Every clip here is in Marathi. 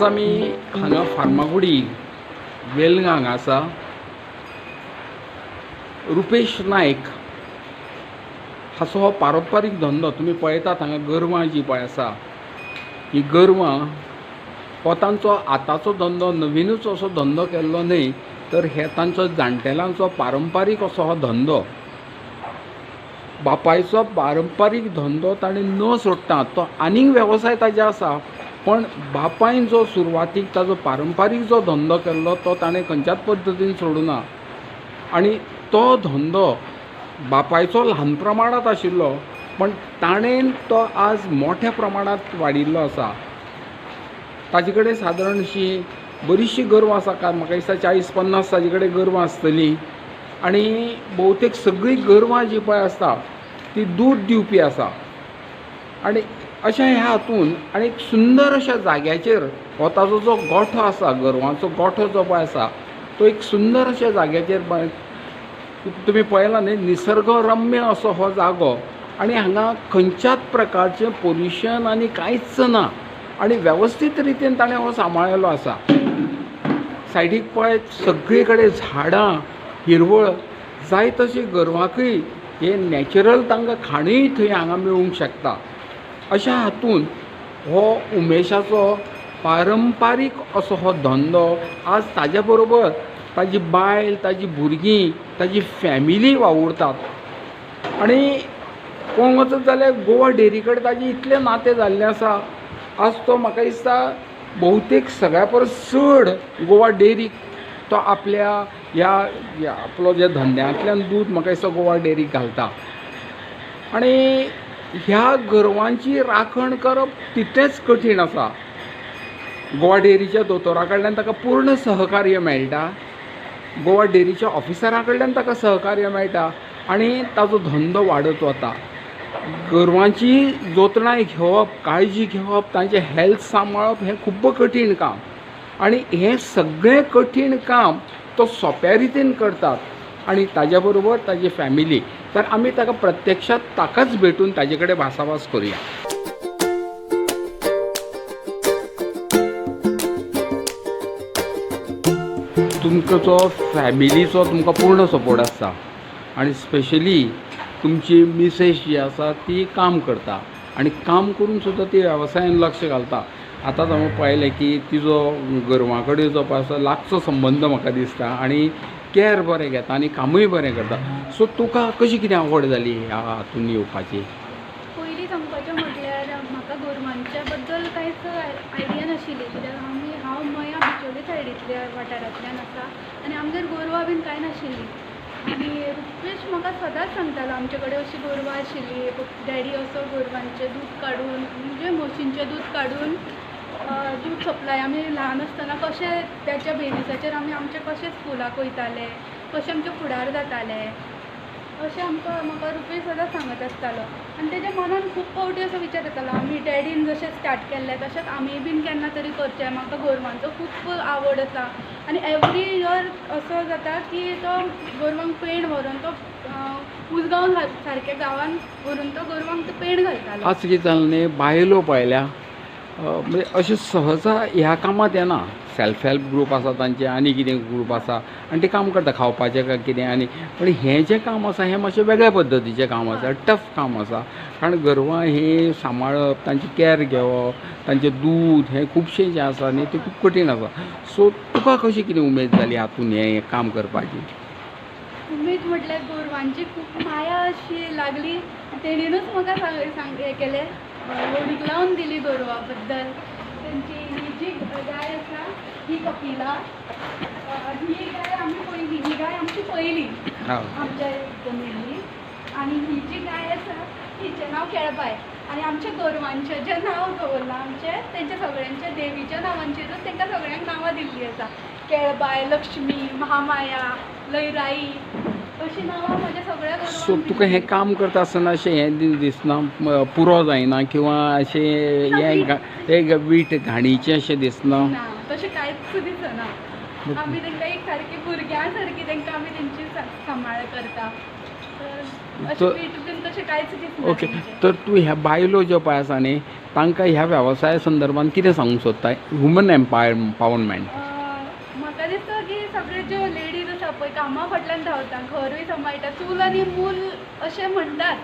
आज आमी हांगा फार्मागुडी वेलगां हांगा आसा. रुपेश नायक हाचो हो पारंपारीक धंदो तुमी पळयतात हांगा गरवां जीं पळय आसा. ही गरवां हो तांचो आतांचो धंदो नवीनूच असो धंदो केल्लो न्हय तर हे तांचो जाणटेल्यांचो पारंपारीक असो हो धंदो. बापायचो पारंपारीक धंदो ताणें न सोडटा तो आनीक वेवसाय ताजे आसा. पण बापायन जो सुरवातीक ताजो पारंपारीक जो धंदो केल्लो तो ताणें खंयच्याच पद्दतीन सोडूना. आनी तो धंदो बापायचो ल्हान प्रमाणांत आशिल्लो पण ताणेन तो आज मोठ्या प्रमाणांत वाडिल्लो आसा. ताजे कडेन सादारण अशी बरीचशी गोरवां आसा काय म्हाका दिसता चाळीस पन्नास ताजे कडेन गोरवां आसतलीं. आनी भोवतेक सगळीं गोरवां जीं पळय आसता ती दूद दिवपी आसा. आनी अशा ह्या हातून आनी एक सुंदर अशा जाग्याचेर हो ताजो जो गोठो आसा गोरवांचो गोठो जो पळय आसा तो एक सुंदर अशा जाग्याचेर पळय तुमी पळयलां न्ही निसर्गरम्य असो हो जागो. आनी हांगा खंयच्याच प्रकारचें पोल्युशन आनी कांयच ना. आनी वेवस्थीत रितीन ताणें हो सांबाळिल्लो आसा. सायडीक पळय सगळे कडेन झाडां हिरवळ जाय तशी गोरवांकय हे नॅचरल तांकां खाणूय थंय हांगा मेळूंक शकता. अशा हातून हो उमेशाचो पारंपारीक असो हो धंदो आज ताज्या बरोबर ताजी बायल ताजी भुरगीं ताजी फॅमिली वावुरतात. आनी पळोवंक वचत जाल्यार गोवा डेरी कडेन ताजें इतलें नातें जाल्लें आसा. आज तो म्हाका दिसता भोवतेक सगळ्या परस चड गोवा डेरीक तो आपल्या ह्या आपलो ज्या धंद्यांतल्यान दूद म्हाका दिसता गोवा डेरीक घालता. आनी ह्या गोरवांची राखण करप तितलेंच कठीण आसा गोवा डेरीच्या दोतोरा कडल्यान ताका पूर्ण सहकार्य मेळटा. गोवा डेरीच्या ऑफिसरा कडल्यान ताका सहकार्य मेळटा आनी ताजो धंदो वाडत वता गोरवांची जोतणाय घेवप काळजी घेवप तांचें हेल्थ सांबाळप हें खूब कठीण काम. आनी हें सगळें कठीण काम तो सोंप्या रितीन करतात. आनी ताज्या बरोबर ताजी फॅमिली तर आमी ताका प्रत्यक्षात ताकाच भेटून ताजे कडेन भासाभास करूया. तुमचो जो फॅमिलीचो तुमकां पूर्ण सपोर्ट आसता आनी स्पेशली तुमची मिसेस जी आसा ती काम करता आनी काम करून सुद्दां ती वेवसायान लक्ष घालता. आतांच हांव पळयलें की तिजो गोरवां कडेन जो पळय आसा लागचो संबंद म्हाका दिसता आनी कॅर बरें घेता आनी कामूय बरें करता सो तुका कशी कितें आवड जाली ह्या हातून येवपाची? पयलीं सांगपाचें म्हटल्यार म्हाका गोरवांच्या बद्दल कांयच आयडिया नाशिल्ली कित्याक आमी हांव मया बिचोले सायडींतल्या वाठारांतल्यान आसा आनी आमगेर गोरवां बीन कांय नाशिल्लीं आनी रुपेश म्हाका सदांच सांगतालो आमचे कडेन अशी गोरवां आशिल्ली डॅडी असो गोरवांचें दूद काडून म्हणजे म्हशींचें दूद काडून दूद सप्लाय आमी ल्हान आसतना कशें त्याच्या बेनिसाचेर आमी आमचे कशें स्कुलाक वयताले कशें आमचे फुडार जाताले अशें आमकां म्हाका रुपेश सदांच सांगत आसतालो आनी तेज्या मनान खूब फावटी असो विचार येतालो. आमी डॅडीन जशें स्टार्ट केल्लें तशेंच आमी बीन केन्ना तरी करचें म्हाका गोरवांचो खूब आवड आसा आनी एवरी इयर असो जाता की तो गोरवांक पेंड व्हरून तो उजगावन उसगांव सारक्या गांवान व्हरून तो गोरवांक तो पेंड घालतालो. आज कितें जालें न्ही बायलो पळयल्या म्हणजे अशें सहजा ह्या कामांत येना सेल्फ हेल्प ग्रूप आसा तांचे आनी कितें ग्रूप आसा आनी ते काम करता खावपाचें काय कितें आनी पण हें जें काम आसा हें मातशें वेगळ्या पद्दतीचें काम आसा टफ काम आसा कारण गोरवां ही सांबाळप तांची कॅर घेवप तांचें दूद हें खुबशें जें आसा न्ही तें खूब कठीण आसा सो तुका कशी कितें उमेद जाली हातून हें काम करपाची? उमेद म्हटल्यार गोरवांची खूब माया अशी लागली. तेणीनूच म्हाका सांग हें केलें. होडीक लावन दिली गोरवां बद्दल तेंची ही जी गाय आसा ही कपिला ही गाय आमी पयली ही गाय आमची पयली आमच्या जमिनी आणि ही जी गाय आसा हिचें नांव केळबाय. आनी आमच्या गोरवांचें जें नांव दवरलां आमचें तेंच्या सगळ्यांच्या देवीच्या नांवांचेरूच तेंकां सगळ्यांक नांवां दिल्लीं आसा केळबाय लक्ष्मी महामाया लयराई अशीं नांवां म्हज्या सगळ्या सो तुका हें. काम करता आसतना अशें हें दिसना पुरो जायना किंवा अशें हें हें वीट घाणीचें अशें दिसना ना तशें कांयच दिसना आमी तांकां एक सारकी भुरग्यां सारकी तांकां आमी तेंची सांबाळ करता ओके. तर तूं ह्या बायलो ज्यो पळय आसा न्ही तांकां ह्या वेवसाया संदर्भान कितें सांगूंक सोदताय वुमन एम्पायर एम्पावरमेंट म्हाका दिसता की सगळे ज्यो लेडीज आसा पळय कामा फाटल्यान धांवता घरूय सांबाळटा चूल आनी मूल अशें म्हणटात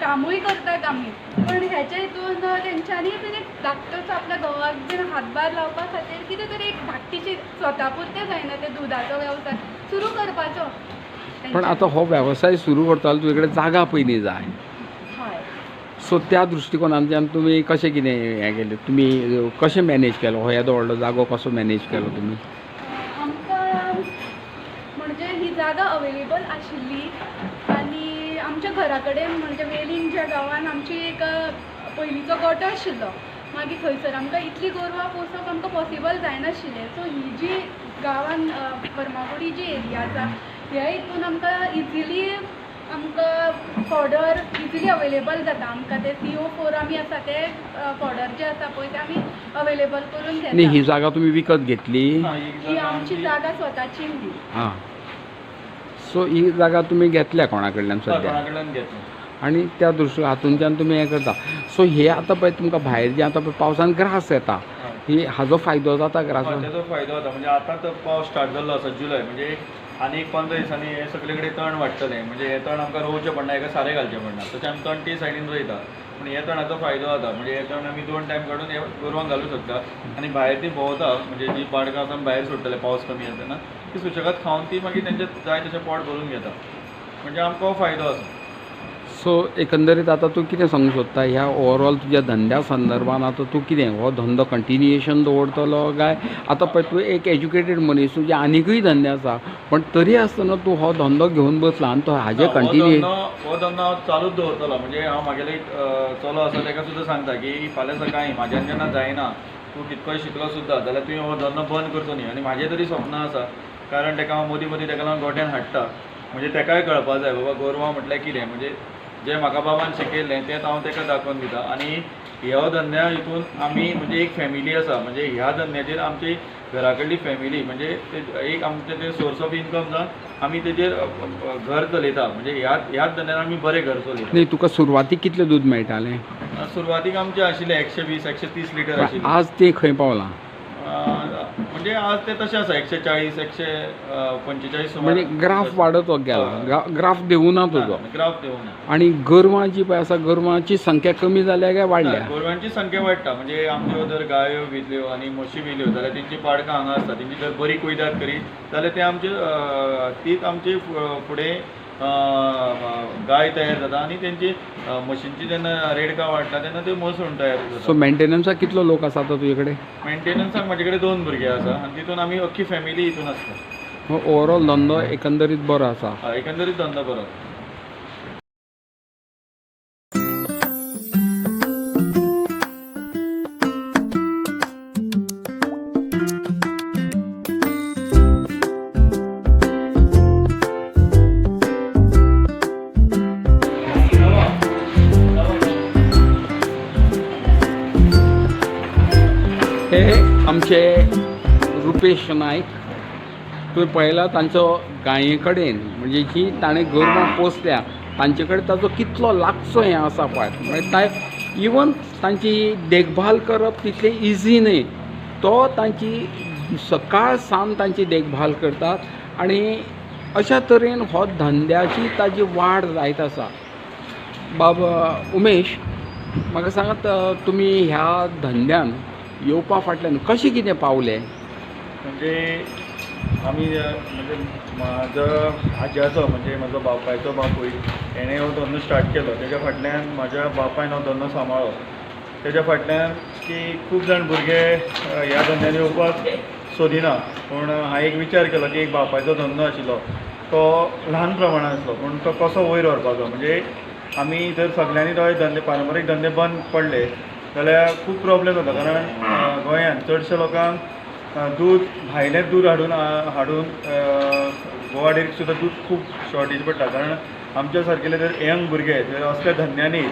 कामूय करतात आमी पण ह्याच्या हितून तेंच्यांनी बीन एक धाकटोच आपल्या घोवाक बीन हातभार लावपा खातीर कितें तरी एक धाकटीशी स्वता पुरतें जायना ते दुदाचो वेवसाय सुरू करपाचो. पण आतां हो वेवसाय सुरू करतालो तुजे कडेन जागा पयलीं जाय. सो त्या दृश्टिकोनांतल्यान तुमी कशें कितें हें केलें? तुमी कशें मॅनेज केलो? हो येदो व्हडलो जागो कसो मॅनेज केलो तुमी आमकां म्हणजे ही जागा अवेलेबल आशिल्ली आनी आमच्या घरा कडेन म्हणजे वेलींग ज्या गांवान आमची एक पयलींचो गोठो आशिल्लो. मागीर थंयसर आमकां इतली गोरवां पोसप आमकां पॉसिबल जायनाशिल्लें. सो ही जी गांवान फर्मागुडी जी एरिया आसा ह्या हितून आमकां इजिली आमकां फॉडर इजिली अवेलेबल जाता. आमकां ते सी ओ फोर आमी आसा ते फॉडर जे आसा पळय ते आमी अवेलेबल करून ही जागा तुमी विकत घेतली? ही आमची जागा स्वताची हां. सो ही जागा तुमी घेतल्या कोणा कडल्यान सद्या कोणाकडल्यान घेतली? आनी त्या दृश्टी हातूंतल्यान तुमी हें करता. सो हे आतां पळय तुमकां भायर जे आतां पळय पावसान ग्रास येता ही. हाजो फायदो जाता त्याचो फायदो जाता म्हणजे आता तर पावस स्टार्ट जाल्लो आसा जुलय म्हणजे आनी एक पंदरा दिसांनी हे सगळे कडेन तण वाडटलें म्हणजे हे तण आमकां रोवचें पडना हेका सारें घालचें पडना तशें आमी तण ती सायडीन रोयता. पूण हे तणाचो फायदो जाता म्हणजे हे तण आमी दोन टायम काडून हे गोरवांक घालूं शकता. आनी भायर ती भोंवता. म्हणजे जी पाडकां आसा भायर सोडटले पावस कमी आसा तेन्ना ती सुशेगाद खावन ती मागीर तेंचे जाय तशें पोट भरून घेता. म्हणजे आमकां हो फायदो आसा. सो एकंदरीत आतां तूं कितें सांगूंक सोदता ह्या ओवरऑल तुज्या धंद्या संदर्भान आतां तूं कितें? हो धंदो कंटिन्युएशन दवरतलो काय? आतां पळय तूं एक एज्युकेटेड मनीस तुजे आनिकूय धंदे आसा पण तरी आसतना तूं हो धंदो घेवन बसला आनी तो हाजे हो कंटिन्यू धंदो हो धंदो हांव चालूच दवरतलो. म्हणजे हांव म्हागेले एक चलो आसा ताका सुद्दां सांगता की फाल्यां सकाळीं म्हाज्यान जेन्ना जायना तूं कितकोय शिकलो सुद्दां जाल्यार तुवें हो धंदो बंद करचो न्ही. आनी म्हाजें तरी स्वप्न आसा कारण ताका हांव मदीं मदीं ताका लागून गोठ्यान हाडटा. म्हणजे ताकाय कळपा जाय बाबा गोरवां म्हटल्यार कितें? म्हणजे जें म्हाका बाबान शिकयल्लें तें हांव ताका दाखोवन दिता. आनी ह्या धंद्या हितून आमी म्हणजे एक फॅमिली आसा. म्हणजे ह्या धंद्याचेर आमची घरा कडली फॅमिली म्हणजे एक आमचें ते सोर्स ऑफ इनकम जावन आमी तेजेर घर चलयता. म्हणजे ह्या ह्याच धंद्यान आमी बरें घर चलयता. न्ही तुका सुरवातीक कितलें दूद मेळटालें? सुरवातीक आमचें आशिल्लें एकशे वीस एकशे तीस लिटर आशिल्लें. आज तें खंय पावलां? म्हणजे आज ते तशें आसा एकशे चाळीस एकशे पंचेचाळीस सुमार म्हणजे ग्राफ वाडत गेला. ग्रा- ग्राफ देवूना तुजो ग्राफ देऊन. आनी गोरवां जी पळय आसा गोरवांची संख्या कमी जाल्या काय वाडल्या गोरवांची संख्या वाडटा म्हणजे आमच्यो जर गायो विजल्यो आनी म्हशी विल्यो जाल्यार तेंची पाडकां हांगा आसता तेंची जर बरी कुयदाद करीत जाल्यार ते आमचे अ, तीच आमची फु- फुडें गाय तयार जाता आनी तेंची म्हशींची जेन्ना रेडकां वाडटा तेन्ना त्यो म्हसूण तयार सो जाता मेंटेनन्साक कितलो लोक आसा आतां तुजे कडेन मेंटेनन्साक म्हाजे कडेन दोन भुरगे आसा आनी तितून आमी अख्खी फॅमिली हितून आसता ओवरऑल धंदो एकंदरीत बरो आसा एकंदरीत धंदो बरो. आमचे रुपेश नायक तुवें पळयला तांचो गाये कडेन म्हणजे जी ताणें गोरवां पोसल्या तांचे कडेन ताचो कितलो लागचो हें आसा पळय म्हणजे ताय इवन तांची देखभाल करप तितलें इजी न्ही तो तांची सकाळ सान तांची देखभाल करतात. आनी अशा तरेन हो धंद्याची ताजी वाड जायत आसा बाब उमेश म्हाका सांगात तुमी ह्या धंद्यान येवपा फाटल्यान कशें कितें पावले? म्हणजे आमी म्हणजे म्हाजो आज्याचो म्हणजे म्हजो बापायचो बापूय हेणें हो धंदो स्टार्ट केलो. तेज्या फाटल्यान म्हाज्या बापायन हो धंदो सांबाळ्ळो तेज्या फाटल्यान की खूब जाण भुरगे ह्या धंद्यान येवपाक सोदिना. पूण हांवें एक विचार केलो की एक बापायचो धंदो आशिल्लो. तो ल्हान प्रमाणान आसलो पूण तो कसो वयर व्हरपाचो? म्हणजे आमी जर सगल्यांनी तो धंदे पारंपारीक धंदे बंद पडले. जाल्यार खूब प्रॉब्लेम जाता कारण गोंयांत चडशे लोकांक दूद भायलें दूद हाडून हाडून गोवा डेरीक सुद्दां दूद खूब शॉर्टेज पडटा कारण आमच्या सारकेले जर यंग भुरगे जर असल्या धंद्यांनी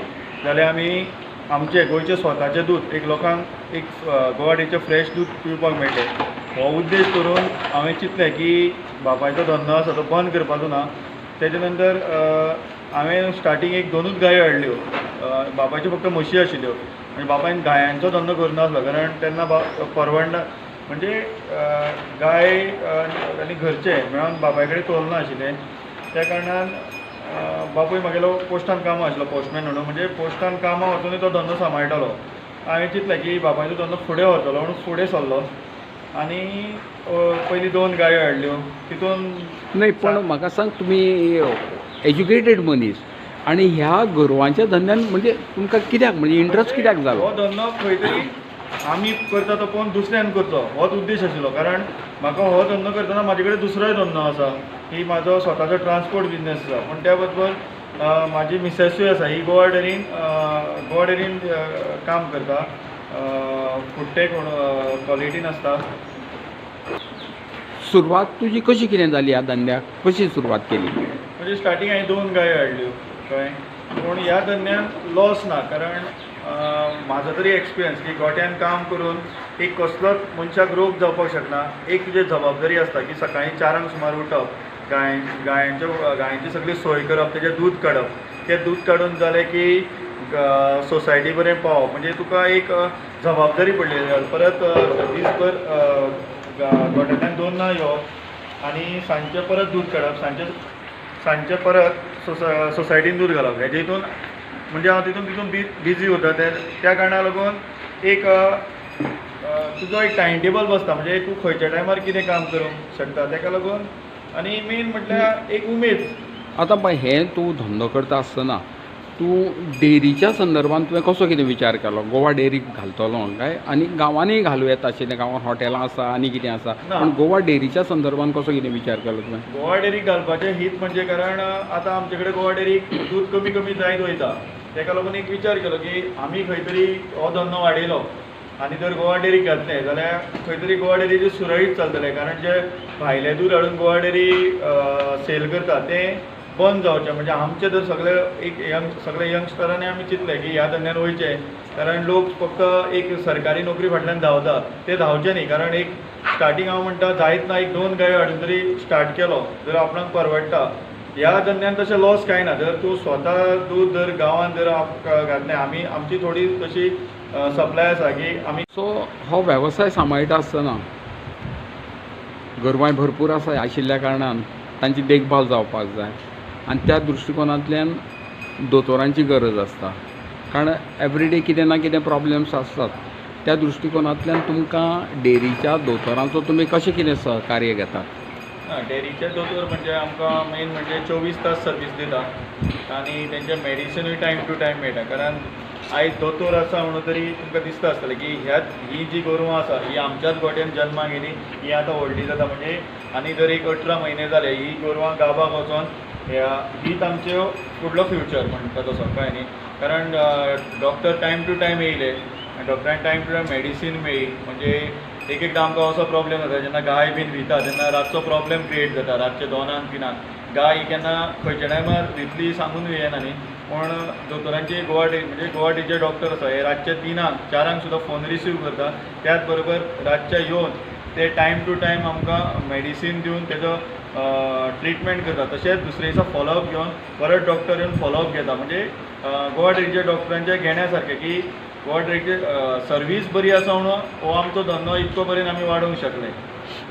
जाल्यार आमी आमचे गोंयचें स्वताचें दूद एक लोकांक एक गोवा डेरीचें फ्रेश दूद पिवपाक मेळटलें. हो उद्देश करून हांवें चिंतलें की बापायचो धंदो आसा तो बंद करपाचो ना. तेजे नंतर हांवें स्टार्टींग एक दोनूच गायो हाडल्यो. बापायच्यो फक्त म्हशी आशिल्ल्यो. आनी बापायन गायांचो धंदो करनासलो कारण तेन्ना बा परवडना म्हणजे गाय आनी घरचे मेळोन बापाय कडेन चलना आशिल्लें त्या कारणान बापूय म्हगेलो पोस्टान कामां आशिल्लो पोस्टमॅन म्हणून. म्हणजे पोस्टान कामां वचूनय तो धंदो सांबाळटालो. हांवें चिंतलें की बापायचो धंदो फुडें व्हरतलो म्हणून फुडें सरलो. आनी पयलीं दोन गायो हाडल्यो. तितून नाही पण म्हाका सांग तुमी एज्युकेटेड मनीस. आणि ह्या गोरवांच्या धंद्यान म्हणजे तुमकां कित्याक? म्हणजे इंट्रस्ट कित्याक जालो? हो धंदो खंय तरी आमी करता तो पळोवन दुसऱ्यान करचो होच उद्देश आशिल्लो. कारण म्हाका हो धंदो करतना म्हाजे कडेन दुसरोय धंदो आसा. की म्हाजो स्वताचो ट्रान्सपोर्ट बिजनेस आसा. पूण त्या बरोबर म्हाजी मिसेसूय आसा. ही गोवा डेरीन गोवा डेरीन काम करता. फुडटेक म्हणून क्वॉलिटीन आसता. सुरवात तुजी कशी कितें जाली ह्या धंद्याक? कशी सुरवात केली? म्हणजे स्टार्टींग हांवें दोन गायो हाडल्यो. कळ्ळें पूण ह्या दरम्यान लॉस ना कारण म्हाजो तरी एक्सपिरियन्स की गोट्यान काम करून एक कसलोच मनशाक रोग जावपाक शकना. एक तुजी जबाबदारी आसता की सकाळीं चारांक सुमार उठप गाय गायांच्यो गायांची सगळी सोय करप तेजें दूद काडप. तें दूद काडून जालें की सोसायटी बरें पावप. म्हणजे तुका एक जबाबदारी पडलेली परत अ, दीसभर गोट्यांतल्यान दोन ना येवप आनी सांजचें परत दूद काडप. सांजचें सांजचें परत सोसा सोसायटीन दूद घालप. हेजे हितून म्हणजे हांव तितून तितून बी बिजी उरता ते त्या कारणाक लागून एक तुजो एक टायम टेबल बसता. म्हणजे तूं खंयच्या टायमार कितें काम करूंक शकता ताका लागून. आनी मेन म्हटल्यार एक उमेद. आतां पळय हें तूं धंदो करता आसतना तूं डेरीच्या संदर्भान तुवें कसो कितें विचार केलो? गोवा डेरीक घालतलो काय? आनी गांवांनीय घालूं येता आशिल्लें गांवांत हॉटेलां आसा आनी कितें आसा. पूण गोवा डेरीच्या संदर्भान कसो कितें विचार केलो तुवें गोवा डेरीक घालपाचें हीत म्हणजे कारण आतां आमचे कडेन गोवा डेरीक दूद कमी कमी जायत वयता. ताका लागून एक विचार केलो की आमी खंय तरी हो धंदो वाडयलो आनी जर गोवा डेरीक घातलें जाल्यार खंय तरी गोवा डेरीचें सुरळीत चलतलें. कारण जे भायलें दूद हाडून गोवा डेरी सेल करता तें बंद जावचें म्हणजे आमचे जर सगळे एक यंग सगळे यंगस्टरांनी आमी चिंतलें की ह्या धंद्यान वयचें कारण लोक फक्त एक सरकारी नोकरी फाटल्यान धांवता. ते धांवचे न्ही. कारण एक स्टार्टींग हांव म्हणटा जायत ना एक दोन गायो हाडून तरी स्टार्ट केलो जर आपणाक परवडटा. ह्या धंद्यान तशें लॉस कांय ना. जर तूं स्वता दूद जर गांवांत जर घातलें आमी आमची थोडी तशी सप्लाय आसा की आमी सो हो वेवसाय सांबाळटा आसतना गोरवांय भरपूर आसा आशिल्ल्या कारणान तांची देखभाल जावपाक जाय. आनी त्या दृश्टिकोनांतल्यान दोतोरांची गरज आसता कारण एवरीडे कितें ना कितें प्रॉब्लेम्स आसतात त्या दृश्टिकोनांतल्यान तुमकां डेरीच्या दोतोरांचो तुमी कशें कितें सहकार्य घेतात? डेरीचे दोतोर म्हणजे आमकां मेन म्हणजे चोवीस तास सर्वीस दिता आनी तेंचे मेडिसिनूय टायम टू टायम मेळटा कारण आयज दोतोर आसा म्हणून तरी तुमकां दिसता आसतलें की ह्यात ही जी गोरवां आसा ही आमच्याच गोट्यान जल्माक येयली ही आतां व्हडली जाता म्हणजे आनी जर एक अठरा म्हयने जाले ही गोरवां गाबाक वचोन ह्या हीच आमच्यो फुडलो फ्युचर म्हणटा तसो कळ्ळें न्ही. कारण डॉक्टर टायम टू टायम येयले डॉक्टरान टायम टू टायम मेडिसीन मेळ्ळी म्हणजे एक एकदां आमकां असो प्रॉब्लेम जाता जेन्ना गाय बीन भिता तेन्ना रातचो प्रॉब्लेम क्रिएट जाता रातचे दोनांक तिनांक गाय ही केन्ना खंयच्या टायमार दितली सांगून येना न्ही. पूण दोतोरांची गोवा डे म्हणजे गोवा डॉक्टर आसा हे रातचे तिनांक चारांक सुद्दां फोन रिसीव करता त्याच बरोबर रातचे येवन ते टायम टू टायम आमकां मेडिसीन दिवन तेजो ट्रिटमेंट करता तशेंच दुसरे दिसा फॉलोअप घेवन परत डॉक्टर येवन फॉलोअप घेता म्हणजे गोवा डेरीचे डॉक्टरांचे घेण्यासारखें की गोवा डेरीचे सर्वीस बरी आसा म्हणून हो आमचो धंदो इतको पर्यंत आमी वाडोवंक शकले.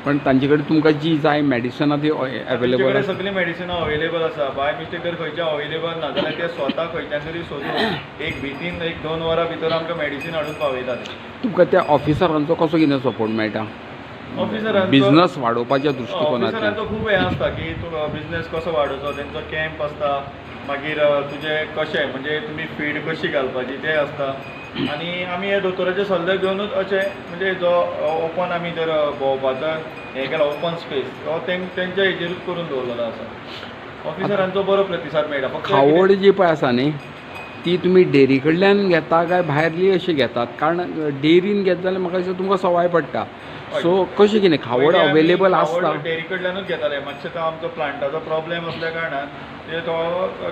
पण तांचे कडेन तुमकां जी जाय मेडिसनां ती आसा सगळी मेडिसिनां अवेलेबल आसा बाय मिस्टेक जर खंयच्या अवेलेबल ना जाल्यार ते स्वता खंयच्यान तरी सोदून एक विथीन एक दोन वरां भितर आमकां मेडिसीन हाडून पावयतात. तुमकां त्या ऑफिसरांचो कसो कितें सपोर्ट मेळटा? ऑफिसरांचो बिझनस वाडोवपाच्या दृश्टिकोनांतल्यान ऑफिसरांचो खूब हें आसता की तूं बिझनेस कसो वाडोवचो तेंचो कॅम्प आसता मागीर तुजें कशें म्हणजे तुमी फीड कशी घालपाची तें आसता आनी आमी हे दोतोराचे सल्ले घेवनूच अशें म्हणजे जो ओपन आमी जर भोंवपाचो हें केला ओपन स्पेस तो तें तेंच्या हेजेरूच करून दवरलेलो आसा ऑफिसरांचो बरो प्रतिसाद मेळटा. फक्त खावड जी पळय आसा न्ही ती तुमी डेरी कडल्यान घेता काय भायरली अशी घेतात? कारण डेरीन घेत जाल्यार म्हाका दिसता तुमकां सवाय पडटा. सो कशें कितें खावड अवेलेबल आसता डेअरी कडल्यानूच घेताले मातशें तो आमचो प्लांटाचो प्रॉब्लेम असल्या कारणान ते तो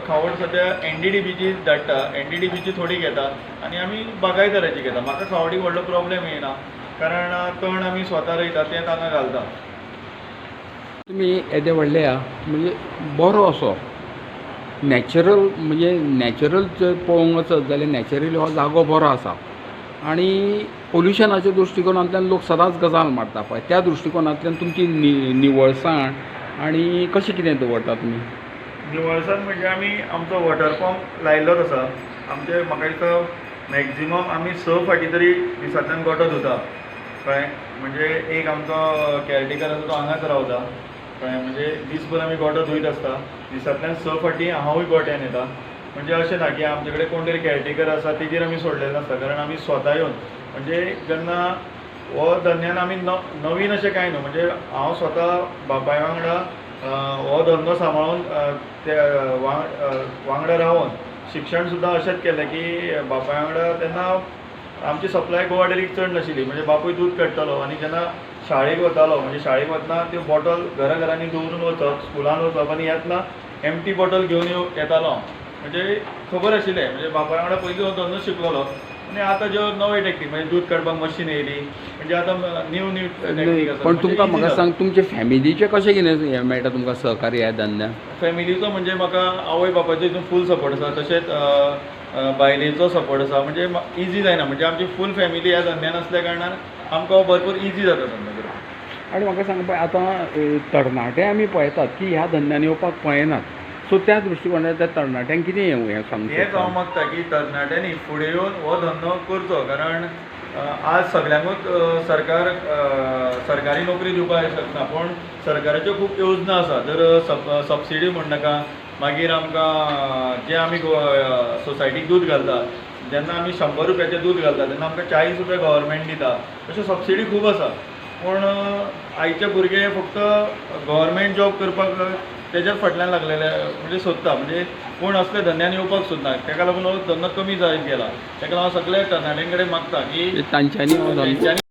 खावड सद्या एन डी डी बीची धाडटा एन डी डी बीची थोडी घेता आनी आमी बागायदाराची घेता म्हाका खावडीक व्हडलो प्रॉब्लेम येना कारण तण आमी स्वता रोयता तें तांकां घालता तुमी येदे व्हडले आहा म्हणजे बरो असो. नॅचरल म्हणजे नॅचरल जर पळोवंक वचत जाल्यार नॅचरली हो जागो बरो आसा. आनी पोल्युशनाच्या दृश्टिकोनांतल्यान लोक सदांच गजाल मारता पळय त्या दृश्टिकोनांतल्यान तुमची नि निवळसाण आनी कशें कितें दवरता तुमी निवळसाण म्हणजे आमी आमचो वॉटर पंप लायिल्लोच आसा आमचे म्हाका दिसता मॅक्झिमम आमी स फाटी तरी दिसांतल्यान गोठो धुता कळ्ळें म्हणजे एक आमचो कॅरटेकर आसा तो हांगाच रावता कळ्ळें म्हणजे दिसभर आमी गोठो धुयत आसता दिसांतल्यान स फाटी हांवूय गोठ्यान येता. म्हणजे अशें ना की आमचे कडेन कोण तरी कॅरटेकर आसा तेजेर आमी सोडलेलें नासता. कारण आमी स्वता येवन म्हणजे जेन्ना हो धंद्यान आमी न नवीन अशें कांय न्हू. म्हणजे हांव स्वता बापाय वांगडा हो धंदो सांबाळून ते वांगडा रावन शिक्षण सुद्दां अशेंच केलें की बापाय वांगडा तेन्ना आमची सप्लाय गोवा डेरीक चड नाशिल्ली म्हणजे बापूय दूद काडटालो आनी जेन्ना शाळेक वतालो. म्हणजे शाळेक वतना त्यो बॉटल घरा घरांनी दवरून वचप स्कुलान वचप आनी येतना एमटी बॉटल घेवन येतालो. हांव. म्हणजे खबर आशिल्लें म्हणजे बापाय वांगडा पयलीं हो धंदो शिकलोलो आनी आतां ज्यो नवे टॅक्नीक म्हणजे दूद काडपाक मशीन येयली म्हणजे आतां न्यू न्यू आसा पण म्हणजे तुमकां म्हाका. सांग तुमचे फॅमिलीचे कशें कितें हें मेळटा तुमकां सहकार्य ह्या धंद्यान फॅमिलीचो म्हणजे म्हाका आवय बापायचो हितून फूल सपोर्ट आसा तशेंच अ, अ, बायलेचो सपोर्ट आसा म्हणजे इजी जायना म्हणजे आमची फूल फॅमिली ह्या धंद्यान असल्या कारणान आमकां हो भरपूर इजी जाता धंदो करपाक आनी म्हाका सांग पळय आतां अ, तरणाटे आमी पळयतात की ह्या धंद्यान येवपाक पळयनात. सो त्या दृश्टिकोनांतल्यान त्या तरणाट्यांक कितें हें हें हेंच हांव मागता की तरणाट्यांनी फुडें येवन हो धंदो करचो कारण आज सगल्यांकूच सरकार सरकारी नोकरी दिवपाक शकना पूण सरकाराच्यो खूब योजना आसा. जर सब सबसिडी म्हण नाका मागीर आमकां जे आमी सोसायटीक दूद घालता जेन्ना आमी शंबर रुपयाचें दूद घालता तेन्ना आमकां चाळीस रुपया गव्हर्मेंट दिता अश्यो सबसिडी खूब आसा. पूण आयचे भुरगे फक्त गव्हर्मेंट जॉब करपाक तेज्याच फाटल्यान लागलेले म्हणजे सोदता. म्हणजे कोण असले धंद्यान येवपाक सोदना. ताका लागून हो धंदो कमी जायत गेला. ताका लागून सगळे तरणाट्यां कडेन मागता की तेंच्यांनी